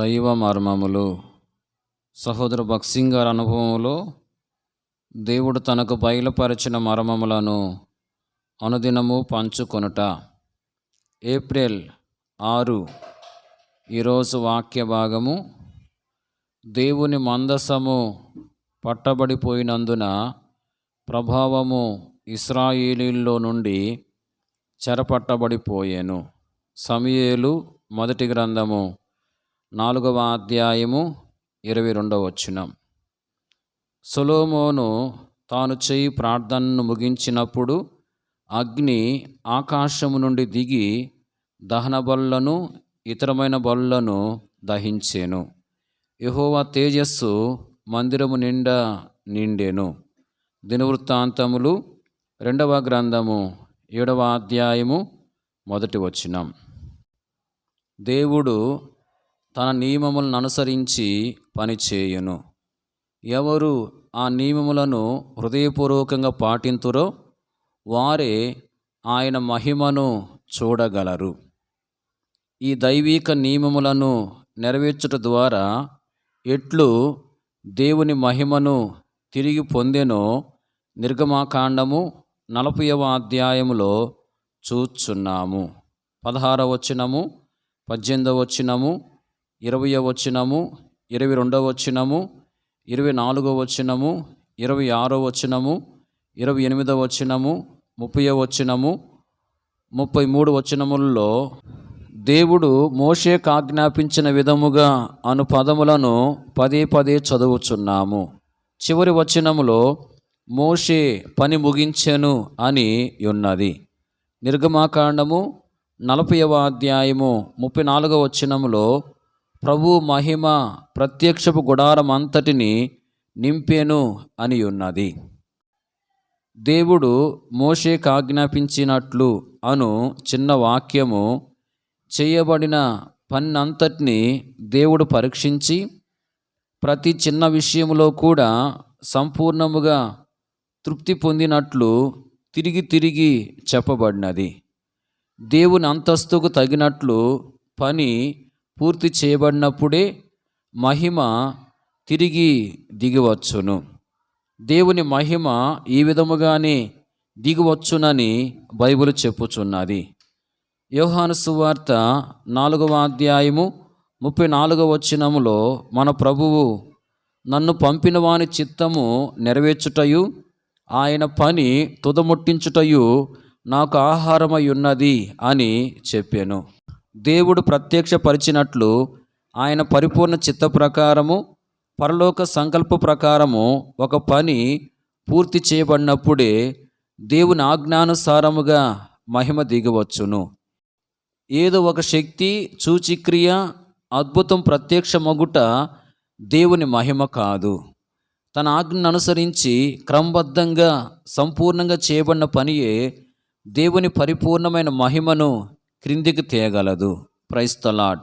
దైవ మర్మములు. సహోదర భక్సింగ్ గారి అనుభవంలో దేవుడు తనకు బయలుపరిచిన మర్మములను అనుదినము పంచుకొనుట. ఏప్రిల్ ఆరు ఈరోజు వాక్య భాగము. దేవుని మందసము పట్టబడిపోయినందున ప్రభావము ఇస్రాయేలీల్లో నుండి చెరపట్టబడిపోయాను. సమయేలు మొదటి గ్రంథము నాలుగవ అధ్యాయము ఇరవై రెండవ వచనం. సొలోమోను తాను చేయి ప్రార్థనను ముగించినప్పుడు అగ్ని ఆకాశము నుండి దిగి దహన బలులను ఇతరమైన బలులను దహించాను. యహోవా తేజస్సు మందిరము నిండా నిండెను. దినవృత్తాంతములు రెండవ గ్రంథము ఏడవ అధ్యాయము మొదటి వచనం. దేవుడు తన నియమములను అనుసరించి పనిచేయును ఎవరు ఆ నియమములను హృదయపూర్వకంగా పాటింతురో వారే ఆయన మహిమను చూడగలరు. ఈ దైవిక నియమములను నెరవేర్చుట ద్వారా ఎట్లు దేవుని మహిమను తిరిగి పొందెనో నిర్గమాకాండము నలభైవ అధ్యాయములో చూచున్నాము. పదహారవచనము పద్దెనిమిదవచనము పద్దెనిమిదవ వచనము ఇరవై వచనము ఇరవై రెండవ వచనము ఇరవై నాలుగవ వచనము ఇరవై ఆరో వచనము ఇరవై ఎనిమిదవ వచనము ముప్పై వచనము ముప్పై మూడు వచనములలో దేవుడు మోషేకు ఆజ్ఞాపించిన విధముగా అను పదములను పదే పదే చదువుచున్నాము. చివరి వచనములో మోషే పని ముగించెను అని ఉన్నది. నిర్గమాకాండము నలభైవ అధ్యాయము ముప్పై నాలుగవ వచనములో ప్రభు మహిమ ప్రత్యక్షపు గుడారం అంతటిని నింపేను అని ఉన్నది. దేవుడు మోషేకు ఆజ్ఞాపించినట్లు అను చిన్న వాక్యము చేయబడిన పన్నంతటిని దేవుడు పరీక్షించి ప్రతి చిన్న విషయంలో కూడా సంపూర్ణముగా తృప్తి పొందినట్లు తిరిగి తిరిగి చెప్పబడినది. దేవుని అంతస్తుకు తగినట్లు పని పూర్తి చేయబడినప్పుడే మహిమ తిరిగి దిగివచ్చును. దేవుని మహిమ ఈ విధముగానే దిగివచ్చునని బైబిల్ చెప్పుచున్నది. యోహాను సువార్త నాలుగవ అధ్యాయము ముప్పై నాలుగవ వచనములో మన ప్రభువు నన్ను పంపిన వాని చిత్తము నెరవేర్చుటయు ఆయన పని తుదముట్టించుటయు నాకు ఆహారమై ఉన్నది అని చెప్పాను. దేవుడు ప్రత్యక్షపరిచినట్లు ఆయన పరిపూర్ణ చిత్త ప్రకారము పరలోక సంకల్ప ప్రకారము ఒక పని పూర్తి చేయబడినప్పుడే దేవుని ఆజ్ఞానుసారముగా మహిమ దిగవచ్చును. ఏదో ఒక శక్తి సూచిక్రియ అద్భుతం ప్రత్యక్ష మొగుట దేవుని మహిమ కాదు. తన ఆజ్ఞను అనుసరించి క్రమబద్ధంగా సంపూర్ణంగా చేయబడిన పనియే దేవుని పరిపూర్ణమైన మహిమను క్రిందికి తేగలదు ప్రైస్తలాడ్